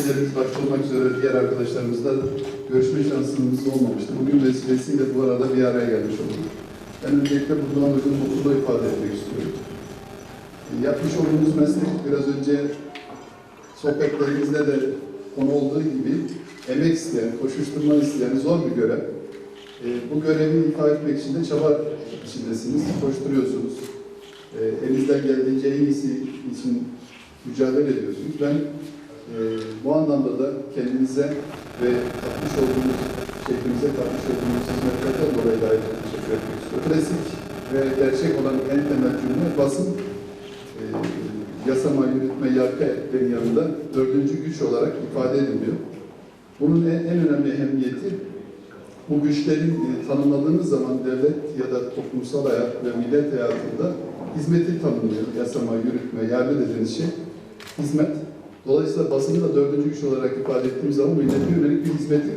vekillerimiz başta olmak üzere diğer arkadaşlarımızla görüşme şansımız olmamıştı. Bugün vesilesiyle bu arada bir araya gelmiş olduk. Ben öncelikle burada amacım mutluluğu ifade etmek istiyorum. Yapmış olduğumuz meslek biraz önce sohbetlerimizde de konu olduğu gibi emek isteyen, koşuşturma isteyen zor bir görev. E, bu görevi ifade etmek için de çaba içindesiniz, koşturuyorsunuz. E, elinizden geldiğince en iyisi için mücadele ediyorsunuz. Ben e, bu anlamda da kendinize ve katmış olduğunuz, şehrimize katmış olduğunuz hizmetlerden dolayı da ayrıca teşekkür etmek istiyorum. Klasik ve gerçek olan en temel cümle basın e, yasama, yürütme, yargı etlerin yanında dördüncü güç olarak ifade ediliyor. Bunun en, en önemli ehemmiyeti bu güçlerin e, tanımladığınız zaman devlet ya da toplumsal hayat ve millet hayatında hizmeti tanımlıyor. Yasama, yürütme, yargı dediğiniz şey hizmet. Dolayısıyla basını da dördüncü güç olarak ifade ettiğimiz zaman millete yönelik bir hizmetin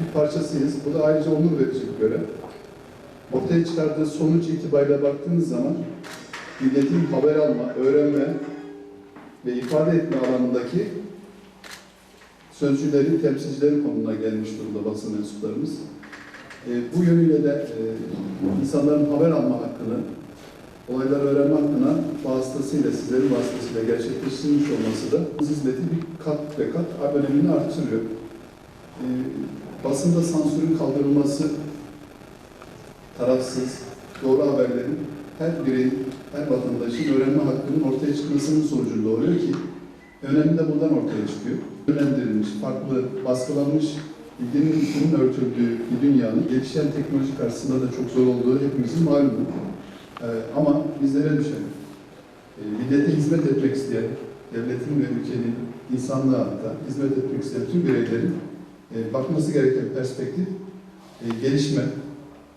bir parçasıyız. Bu da ayrıca onur verici bir görev. Ortaya çıkardığı sonuç itibariyle baktığınız zaman milletin haber alma, öğrenme ve ifade etme alanındaki sözcülerin, temsilcilerin konumuna gelmiş durumda basın mensuplarımız. E, bu yönüyle de e, insanların haber alma hakkını, olayları öğrenme hakkına vasıtasıyla, sizlerin vasıtasıyla gerçekleştirilmiş olması da hizmeti bir kat ve kat önemini artırıyor. E, basında sansürün kaldırılması, tarafsız, doğru haberlerin her bireyin, her vatandaşın öğrenme hakkının ortaya çıkmasının sonucunda oluyor ki önemli de buradan ortaya çıkıyor. Önemlendirilmiş, farklı, baskılanmış, bilginin bunun örtüldüğü bir dünyanın gelişen teknoloji karşısında da çok zor olduğu hepimizin malumu. Ee, ama bizlere düşen, e, millete hizmet etmek isteyen, devletin ve ülkenin, insanlığa hatta hizmet etmek isteyen tüm bireylerin e, bakması gereken perspektif, e, gelişme,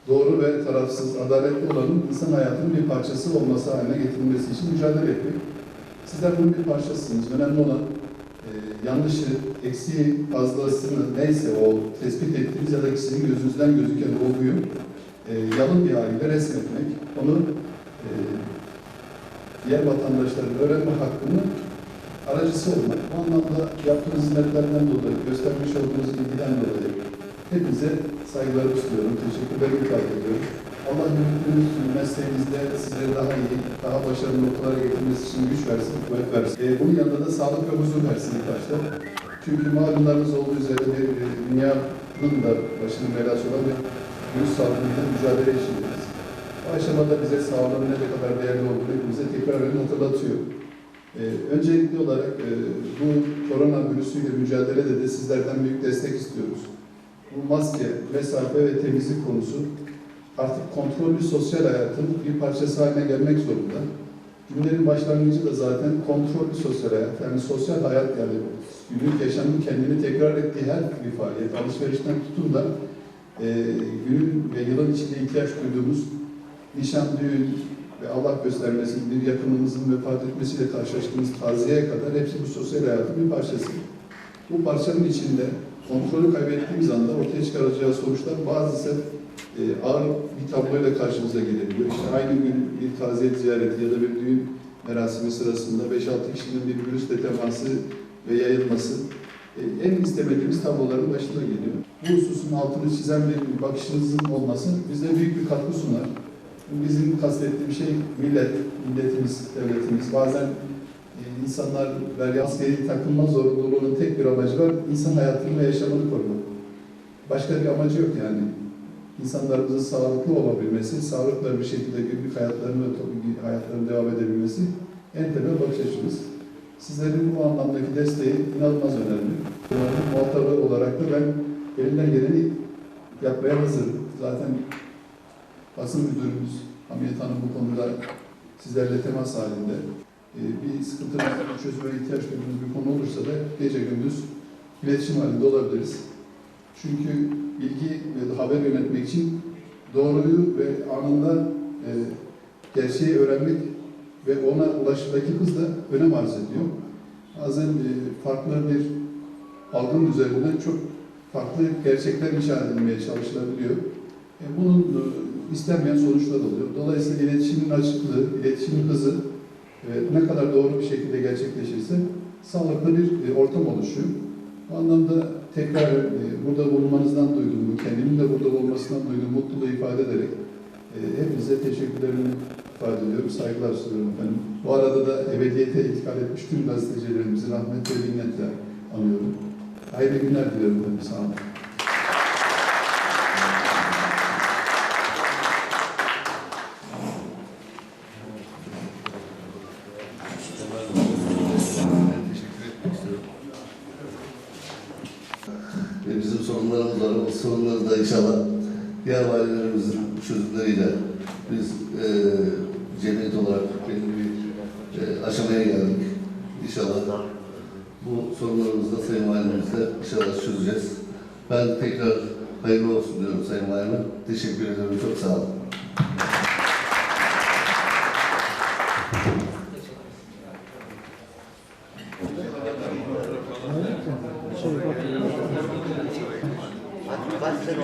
doğru ve tarafsız, adaletli olanın insan hayatının bir parçası olması haline getirilmesi için mücadele etmek. Sizler bunun bir parçasısınız. Önemli olan e, yanlışı, eksiği, fazlasını neyse o tespit ettiğiniz ya da sizin gözünüzden gözüken olguyu e, yalın bir haliyle resmetmek, onu e, diğer vatandaşların öğrenme hakkını aracısı olmak. Bu anlamda yaptığınız hizmetlerden dolayı, göstermiş olduğunuz ilgiden dolayı hepinize saygılarımı sunuyorum, teşekkürlerimi ifade ediyorum. Allah yürüttüğünüz mesleğinizde sizleri daha iyi, daha başarılı noktalara getirmesi için güç versin, kuvvet versin. E, bunun yanında da sağlık ve huzur versin ilk başta. Çünkü malumlarınız olduğu üzere bir e, dünyanın da başının belası olan bir virüs salgınıyla mücadele içindeyiz. Bu aşamada bize sağlığın ne kadar değerli olduğunu hepimize tekrar hatırlatıyor. Ee, öncelikli olarak e, bu korona virüsüyle mücadelede de sizlerden büyük destek istiyoruz. Bu maske, mesafe ve temizlik konusu artık kontrollü sosyal hayatın bir parçası haline gelmek zorunda. Günlerin başlangıcı da zaten kontrollü sosyal hayat, yani sosyal hayat yani günlük yaşamın kendini tekrar ettiği her bir faaliyet, alışverişten tutun da e, günün ve yılın içinde ihtiyaç duyduğumuz nişan, düğün ve Allah göstermesin bir yakınımızın vefat etmesiyle karşılaştığımız taziyeye kadar hepsi bu sosyal hayatın bir parçası. Bu parçanın içinde kontrolü kaybettiğimiz anda ortaya çıkaracağı sonuçlar bazısı e, ağır bir tabloyla karşımıza gelebiliyor. İşte aynı gün bir taziyet ziyareti ya da bir düğün merasimi sırasında 5-6 kişinin bir virüsle teması ve yayılması e, en istemediğimiz tabloların başında geliyor. Bu hususun altını çizen bir bakışınızın olması bize büyük bir katkı sunar. Bizim kastettiğim şey millet, milletimiz, devletimiz. Bazen e, insanlar böyle askeri takılma zorunluluğunun tek bir amacı var, insan hayatını ve yaşamını korumak. Başka bir amacı yok yani. İnsanlarımızın sağlıklı olabilmesi, sağlıklı bir şekilde günlük hayatlarını, hayatlarını devam edebilmesi en temel bakış açımız. Sizlerin bu anlamdaki desteği inanılmaz önemli. Muhatabı olarak da ben elimden geleni yapmaya hazırım. Zaten basın müdürümüz Hamiyet Hanım bu konuda sizlerle temas halinde. Ee, bir sıkıntımız, bir çözüme ihtiyaç duyduğumuz bir konu olursa da gece gündüz iletişim halinde olabiliriz. Çünkü bilgi ve haber yönetmek için doğruyu ve anında e, gerçeği öğrenmek ve ona ulaşımdaki hız da önem arz ediyor. Bazen e, farklı bir algının üzerinden çok farklı gerçekler inşa edilmeye çalışılabiliyor. E, bunun e, istenmeyen sonuçlar oluyor. Dolayısıyla iletişimin açıklığı, iletişimin hızı e, ne kadar doğru bir şekilde gerçekleşirse sağlıklı bir e, ortam oluşuyor. Bu anlamda tekrar e, burada bulunmanızdan duyduğumu, kendimin de burada olmasından duyduğum mutluluğu ifade ederek e, hepinize teşekkürlerimi ifade ediyorum, saygılar sunuyorum efendim. Bu arada da ebediyete intikal etmiş tüm gazetecilerimizi rahmet ve minnetle anıyorum. Hayırlı günler diliyorum efendim, sağ olun. bizim sorunlarımız var. O sorunları da inşallah diğer valilerimizin çözümleriyle biz e, cemiyet olarak belli bir e, aşamaya geldik. İnşallah bu sorunlarımızı da Sayın Valimizle inşallah çözeceğiz. Ben tekrar hayırlı olsun diyorum Sayın Valime. Teşekkür ediyorum. Çok sağ olun. Kaç sene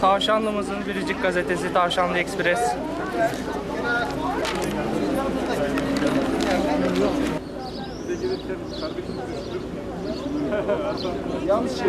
Tavşanlımızın biricik gazetesi Tavşanlı Ekspres. Yalnız şey.